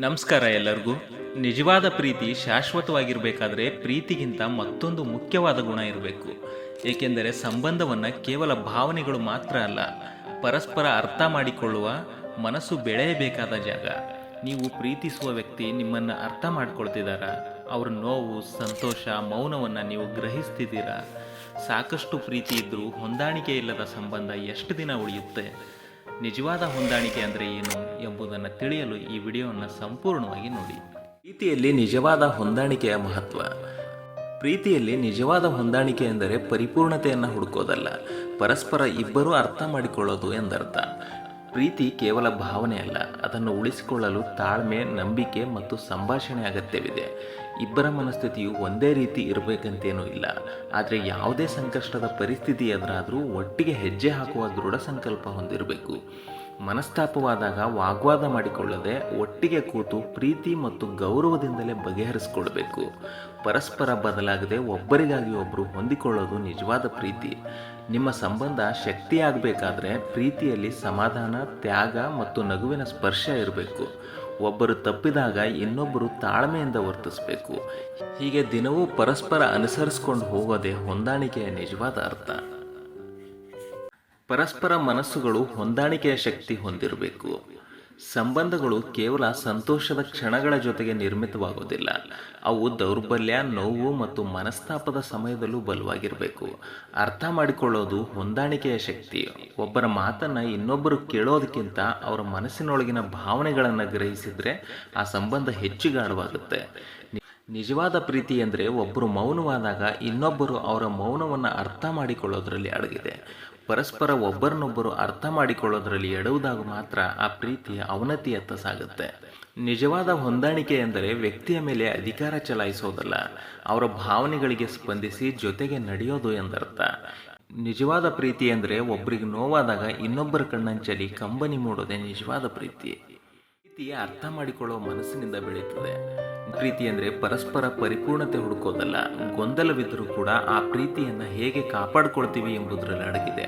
ನಮಸ್ಕಾರ ಎಲ್ಲರಿಗೂ. ನಿಜವಾದ ಪ್ರೀತಿ ಶಾಶ್ವತವಾಗಿರಬೇಕಾದ್ರೆ ಪ್ರೀತಿಗಿಂತ ಮತ್ತೊಂದು ಮುಖ್ಯವಾದ ಗುಣ ಇರಬೇಕು. ಏಕೆಂದರೆ ಸಂಬಂಧವನ್ನು ಕೇವಲ ಭಾವನೆಗಳು ಮಾತ್ರ ಅಲ್ಲ, ಪರಸ್ಪರ ಅರ್ಥ ಮಾಡಿಕೊಳ್ಳುವ ಮನಸ್ಸು ಬೆಳೆಯಬೇಕಾದ ಜಾಗ. ನೀವು ಪ್ರೀತಿಸುವ ವ್ಯಕ್ತಿ ನಿಮ್ಮನ್ನು ಅರ್ಥ ಮಾಡ್ಕೊಳ್ತಿದ್ದಾರಾ ಅವ್ರ ನೋವು, ಸಂತೋಷ, ಮೌನವನ್ನು ನೀವು ಗ್ರಹಿಸ್ತಿದ್ದೀರಾ? ಸಾಕಷ್ಟು ಪ್ರೀತಿ ಇದ್ದರೂ ಹೊಂದಾಣಿಕೆ ಇಲ್ಲದ ಸಂಬಂಧ ಎಷ್ಟು ದಿನ ಉಳಿಯುತ್ತೆ? ನಿಜವಾದ ಹೊಂದಾಣಿಕೆ ಅಂದರೆ ಏನು ಎಂಬುದನ್ನು ತಿಳಿಯಲು ಈ ವಿಡಿಯೋವನ್ನು ಸಂಪೂರ್ಣವಾಗಿ ನೋಡಿ. ಪ್ರೀತಿಯಲ್ಲಿ ನಿಜವಾದ ಹೊಂದಾಣಿಕೆಯ ಮಹತ್ವ. ಪ್ರೀತಿಯಲ್ಲಿ ನಿಜವಾದ ಹೊಂದಾಣಿಕೆ ಎಂದರೆ ಪರಿಪೂರ್ಣತೆಯನ್ನು ಹುಡುಕೋದಲ್ಲ, ಪರಸ್ಪರ ಇಬ್ಬರೂ ಅರ್ಥ ಮಾಡಿಕೊಳ್ಳೋದು ಎಂದರ್ಥ. ಪ್ರೀತಿ ಕೇವಲ ಭಾವನೆ ಅಲ್ಲ, ಅದನ್ನು ಉಳಿಸಿಕೊಳ್ಳಲು ತಾಳ್ಮೆ, ನಂಬಿಕೆ ಮತ್ತು ಸಂಭಾಷಣೆ ಅಗತ್ಯವಿದೆ. ಇಬ್ಬರ ಮನಸ್ಥಿತಿಯು ಒಂದೇ ರೀತಿ ಇರಬೇಕಂತೇನೂ ಇಲ್ಲ. ಆದರೆ ಯಾವುದೇ ಸಂಕಷ್ಟದ ಪರಿಸ್ಥಿತಿ ಎದುರಾದರೂ ಒಟ್ಟಿಗೆ ಹೆಜ್ಜೆ ಹಾಕುವ ದೃಢ ಸಂಕಲ್ಪ ಹೊಂದಿರಬೇಕು. ಮನಸ್ತಾಪವಾದಾಗ ವಾಗ್ವಾದ ಮಾಡಿಕೊಳ್ಳದೆ ಒಟ್ಟಿಗೆ ಕೂತು ಪ್ರೀತಿ ಮತ್ತು ಗೌರವದಿಂದಲೇ ಬಗೆಹರಿಸಿಕೊಳ್ಬೇಕು. ಪರಸ್ಪರ ಬದಲಾಗದೆ ಒಬ್ಬರಿಗಾಗಿ ಒಬ್ಬರು ಹೊಂದಿಕೊಳ್ಳೋದು ನಿಜವಾದ ಪ್ರೀತಿ. ನಿಮ್ಮ ಸಂಬಂಧ ಶಕ್ತಿಯಾಗಬೇಕಾದ್ರೆ ಪ್ರೀತಿಯಲ್ಲಿ ಸಮಾಧಾನ, ತ್ಯಾಗ ಮತ್ತು ನಗುವಿನ ಸ್ಪರ್ಶ ಇರಬೇಕು. ಒಬ್ಬರು ತಪ್ಪಿದಾಗ ಇನ್ನೊಬ್ಬರು ತಾಳ್ಮೆಯಿಂದ ವರ್ತಿಸಬೇಕು. ಹೀಗೆ ದಿನವೂ ಪರಸ್ಪರ ಅನುಸರಿಸಿಕೊಂಡು ಹೋಗೋದೇ ಹೊಂದಾಣಿಕೆಯ ನಿಜವಾದ ಅರ್ಥ. ಪರಸ್ಪರ ಮನಸ್ಸುಗಳು ಹೊಂದಾಣಿಕೆಯ ಶಕ್ತಿ ಹೊಂದಿರಬೇಕು. ಸಂಬಂಧಗಳು ಕೇವಲ ಸಂತೋಷದ ಕ್ಷಣಗಳ ಜೊತೆಗೆ ನಿರ್ಮಿತವಾಗುವುದಿಲ್ಲ. ಅವು ದೌರ್ಬಲ್ಯ, ನೋವು ಮತ್ತು ಮನಸ್ತಾಪದ ಸಮಯದಲ್ಲೂ ಬಲವಾಗಿರಬೇಕು. ಅರ್ಥ ಮಾಡಿಕೊಳ್ಳೋದು ಹೊಂದಾಣಿಕೆಯ ಶಕ್ತಿ. ಒಬ್ಬರ ಮಾತನ್ನು ಇನ್ನೊಬ್ಬರು ಕೇಳೋದಕ್ಕಿಂತ ಅವರ ಮನಸ್ಸಿನೊಳಗಿನ ಭಾವನೆಗಳನ್ನು ಗ್ರಹಿಸಿದರೆ ಆ ಸಂಬಂಧ ಹೆಚ್ಚು ಗಾಢವಾಗುತ್ತೆ ನಿಜವಾದ ಪ್ರೀತಿ ಎಂದರೆ ಒಬ್ಬರು ಮೌನವಾದಾಗ ಇನ್ನೊಬ್ಬರು ಅವರ ಮೌನವನ್ನು ಅರ್ಥ ಮಾಡಿಕೊಳ್ಳೋದರಲ್ಲಿ ಅಡಗಿದೆ. ಪರಸ್ಪರ ಒಬ್ಬರನ್ನೊಬ್ಬರು ಅರ್ಥ ಮಾಡಿಕೊಳ್ಳೋದರಲ್ಲಿ ಎಡುವುದಾಗ ಮಾತ್ರ ಆ ಪ್ರೀತಿ ಅವನತಿಯತ್ತ ಸಾಗುತ್ತೆ. ನಿಜವಾದ ಹೊಂದಾಣಿಕೆ ಎಂದರೆ ವ್ಯಕ್ತಿಯ ಮೇಲೆ ಅಧಿಕಾರ ಚಲಾಯಿಸೋದಲ್ಲ, ಅವರ ಭಾವನೆಗಳಿಗೆ ಸ್ಪಂದಿಸಿ ಜೊತೆಗೆ ನಡೆಯೋದು ಎಂದರ್ಥ. ನಿಜವಾದ ಪ್ರೀತಿ ಅಂದರೆ ಒಬ್ಬರಿಗೆ ನೋವಾದಾಗ ಇನ್ನೊಬ್ಬರ ಕಣ್ಣಂಚಲಿ ಕಂಬನಿ ಮೂಡೋದೇ ನಿಜವಾದ ಪ್ರೀತಿ. ಪ್ರೀತಿಯ ಅರ್ಥ ಮಾಡಿಕೊಳ್ಳುವ ಮನಸ್ಸಿನಿಂದ ಬೆಳೆಯುತ್ತದೆ ಪ್ರೀತಿ ಅಂದರೆ ಪರಸ್ಪರ ಪರಿಪೂರ್ಣತೆ ಹುಡುಕೋದಲ್ಲ. ಗೊಂದಲವಿದ್ದರೂ ಕೂಡ ಆ ಪ್ರೀತಿಯನ್ನು ಹೇಗೆ ಕಾಪಾಡಿಕೊಳ್ತೀವಿ ಎಂಬುದರಲ್ಲಿ ಅಡಗಿದೆ.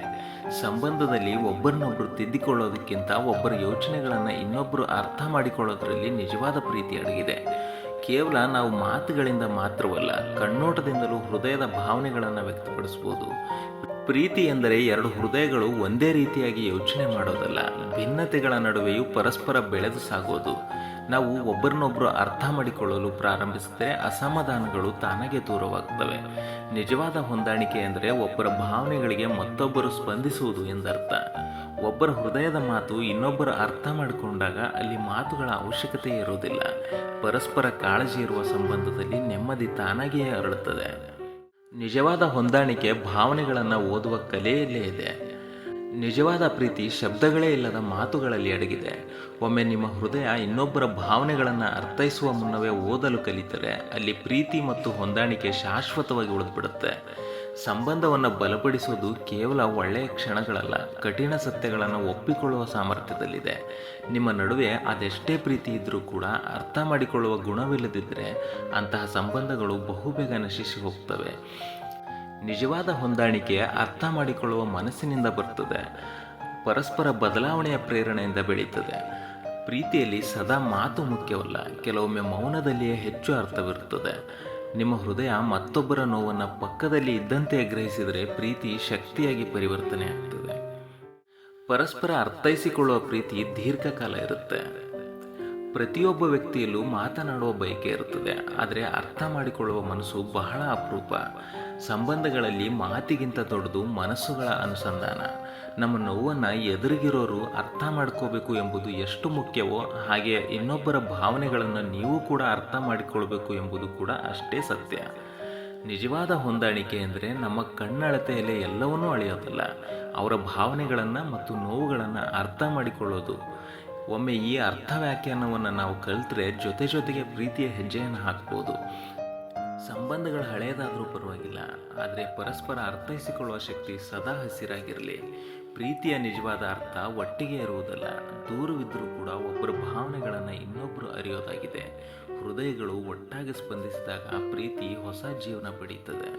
ಸಂಬಂಧದಲ್ಲಿ ಒಬ್ಬರನ್ನೊಬ್ಬರು ತಿದ್ದಿಕೊಳ್ಳೋದಕ್ಕಿಂತ ಒಬ್ಬರ ಯೋಚನೆಗಳನ್ನು ಇನ್ನೊಬ್ಬರು ಅರ್ಥ ಮಾಡಿಕೊಳ್ಳೋದರಲ್ಲಿ ನಿಜವಾದ ಪ್ರೀತಿ ಅಡಗಿದೆ. ಕೇವಲ ನಾವು ಮಾತುಗಳಿಂದ ಮಾತ್ರವಲ್ಲ, ಕಣ್ಣೋಟದಿಂದಲೂ ಹೃದಯದ ಭಾವನೆಗಳನ್ನು ವ್ಯಕ್ತಪಡಿಸ್ಬೋದು. ಪ್ರೀತಿ ಎಂದರೆ ಎರಡು ಹೃದಯಗಳು ಒಂದೇ ರೀತಿಯಾಗಿ ಯೋಚನೆ ಮಾಡೋದಲ್ಲ. ಭಿನ್ನತೆಗಳ ನಡುವೆಯೂ ಪರಸ್ಪರ ಬೆಳೆದು ಸಾಗೋದು. ನಾವು ಒಬ್ಬರನ್ನೊಬ್ಬರು ಅರ್ಥ ಮಾಡಿಕೊಳ್ಳಲು ಪ್ರಾರಂಭಿಸಿದರೆ ಅಸಮಾಧಾನಗಳು ತಾನಾಗೆ ದೂರವಾಗ್ತವೆ. ನಿಜವಾದ ಹೊಂದಾಣಿಕೆ ಎಂದರೆ ಒಬ್ಬರ ಭಾವನೆಗಳಿಗೆ ಮತ್ತೊಬ್ಬರು ಸ್ಪಂದಿಸುವುದು ಎಂದರ್ಥ. ಒಬ್ಬರ ಹೃದಯದ ಮಾತು ಇನ್ನೊಬ್ಬರು ಅರ್ಥ ಮಾಡಿಕೊಂಡಾಗ ಅಲ್ಲಿ ಮಾತುಗಳ ಅವಶ್ಯಕತೆ ಇರುವುದಿಲ್ಲ. ಪರಸ್ಪರ ಕಾಳಜಿ ಇರುವ ಸಂಬಂಧದಲ್ಲಿ ನೆಮ್ಮದಿ ತಾನಾಗಿಯೇ ಹರಡುತ್ತದೆ ನಿಜವಾದ ಹೊಂದಾಣಿಕೆ ಭಾವನೆಗಳನ್ನು ಓದುವ ಕಲೆಯಲ್ಲೇ ಇದೆ. ನಿಜವಾದ ಪ್ರೀತಿ ಶಬ್ದಗಳೇ ಇಲ್ಲದ ಮಾತುಗಳಲ್ಲಿ ಅಡಗಿದೆ. ಒಮ್ಮೆ ನಿಮ್ಮ ಹೃದಯ ಇನ್ನೊಬ್ಬರ ಭಾವನೆಗಳನ್ನು ಅರ್ಥೈಸುವ ಮುನ್ನವೇ ಓದಲು ಕಲಿತರೆ, ಅಲ್ಲಿ ಪ್ರೀತಿ ಮತ್ತು ಹೊಂದಾಣಿಕೆ ಶಾಶ್ವತವಾಗಿ ಉಳಿದ್ಬಿಡುತ್ತೆ. ಸಂಬಂಧವನ್ನು ಬಲಪಡಿಸೋದು ಕೇವಲ ಒಳ್ಳೆಯ ಕ್ಷಣಗಳಲ್ಲ, ಕಠಿಣ ಸತ್ಯಗಳನ್ನು ಒಪ್ಪಿಕೊಳ್ಳುವ ಸಾಮರ್ಥ್ಯದಲ್ಲಿದೆ. ನಿಮ್ಮ ನಡುವೆ ಅದೆಷ್ಟೇ ಪ್ರೀತಿ ಇದ್ದರೂ ಕೂಡ ಅರ್ಥ ಮಾಡಿಕೊಳ್ಳುವ ಗುಣವಿಲ್ಲದಿದ್ದರೆ ಅಂತಹ ಸಂಬಂಧಗಳು ಬಹುಬೇಗ ನಶಿಸಿ ಹೋಗ್ತವೆ. ನಿಜವಾದ ಹೊಂದಾಣಿಕೆ ಅರ್ಥ ಮಾಡಿಕೊಳ್ಳುವ ಮನಸ್ಸಿನಿಂದ ಬರ್ತದೆ. ಪರಸ್ಪರ ಬದಲಾವಣೆಯ ಪ್ರೇರಣೆಯಿಂದ ಬೆಳೀತದೆ. ಪ್ರೀತಿಯಲ್ಲಿ ಸದಾ ಮಾತು ಮುಖ್ಯವಲ್ಲ, ಕೆಲವೊಮ್ಮೆ ಮೌನದಲ್ಲಿಯೇ ಹೆಚ್ಚು ಅರ್ಥವಿರುತ್ತದೆ. ನಿಮ್ಮ ಹೃದಯ ಮತ್ತೊಬ್ಬರ ನೋವನ್ನು ಪಕ್ಕದಲ್ಲಿ ಇದ್ದಂತೆ ಗ್ರಹಿಸಿದರೆ ಪ್ರೀತಿ ಶಕ್ತಿಯಾಗಿ ಪರಿವರ್ತನೆ ಆಗ್ತದೆ. ಪರಸ್ಪರ ಅರ್ಥೈಸಿಕೊಳ್ಳುವ ಪ್ರೀತಿ ದೀರ್ಘಕಾಲ ಇರುತ್ತೆ. ಪ್ರತಿಯೊಬ್ಬ ವ್ಯಕ್ತಿಯಲ್ಲೂ ಮಾತನಾಡುವ ಬಯಕೆ ಇರುತ್ತದೆ. ಆದರೆ ಅರ್ಥ ಮಾಡಿಕೊಳ್ಳುವ ಮನಸ್ಸು ಬಹಳ ಅಪರೂಪ. ಸಂಬಂಧಗಳಲ್ಲಿ ಮಾತಿಗಿಂತ ದೊಡ್ಡದು ಮನಸ್ಸುಗಳ ಅನುಸಂಧಾನ. ನಮ್ಮ ನೋವನ್ನು ಎದುರಿಗಿರೋರು ಅರ್ಥ ಮಾಡ್ಕೋಬೇಕು ಎಂಬುದು ಎಷ್ಟು ಮುಖ್ಯವೋ ಹಾಗೆ ಇನ್ನೊಬ್ಬರ ಭಾವನೆಗಳನ್ನು ನೀವು ಕೂಡ ಅರ್ಥ ಮಾಡಿಕೊಳ್ಬೇಕು ಎಂಬುದು ಕೂಡ ಅಷ್ಟೇ ಸತ್ಯ. ನಿಜವಾದ ಹೊಂದಾಣಿಕೆ ಅಂದರೆ ನಮ್ಮ ಕಣ್ಣಳತೆಯಲ್ಲೇ ಎಲ್ಲವನ್ನೂ ಅಳೆಯೋದಲ್ಲ. ಅವರ ಭಾವನೆಗಳನ್ನು ಮತ್ತು ನೋವುಗಳನ್ನು ಅರ್ಥ ಮಾಡಿಕೊಳ್ಳೋದು. ಒಮ್ಮೆ ಈ ಅರ್ಥ ವ್ಯಾಖ್ಯಾನವನ್ನು ನಾವು ಕಲಿತ್ರೆ ಜೊತೆ ಜೊತೆಗೆ ಪ್ರೀತಿಯ ಹೆಜ್ಜೆಯನ್ನು ಹಾಕ್ಬೋದು. ಸಂಬಂಧಗಳು ಹಳೆಯದಾದರೂ ಪರವಾಗಿಲ್ಲ, ಆದರೆ ಪರಸ್ಪರ ಅರ್ಥೈಸಿಕೊಳ್ಳುವ ಶಕ್ತಿ ಸದಾ ಹಸಿರಾಗಿರಲಿ. ಪ್ರೀತಿಯ ನಿಜವಾದ ಅರ್ಥ ಒಟ್ಟಿಗೆ ಇರುವುದಲ್ಲ ದೂರವಿದ್ದರೂ ಕೂಡ ಒಬ್ಬರ ಭಾವನೆಗಳನ್ನು ಇನ್ನೊಬ್ಬರು ಅರಿಯೋದಾಗಿದೆ. ಹೃದಯಗಳು ಒಟ್ಟಾಗಿ ಸ್ಪಂದಿಸಿದಾಗ ಪ್ರೀತಿ ಹೊಸ ಜೀವನ ಪಡೀತದೆ